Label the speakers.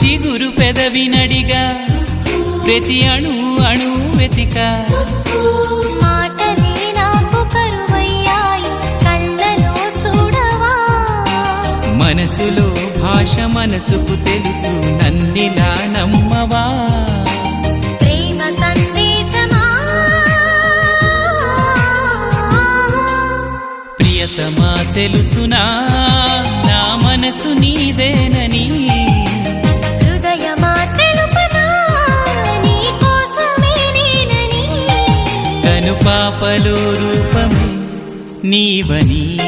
Speaker 1: చిగురు పెదవి నడిగా ప్రతి అణు అణు వెతిక. మనసులో భాష మనసుకు తెలుసు. ప్రియతమా తెలుసునా? నా మనసు నీదేనని. కను పాపలో రూపమే నీవని.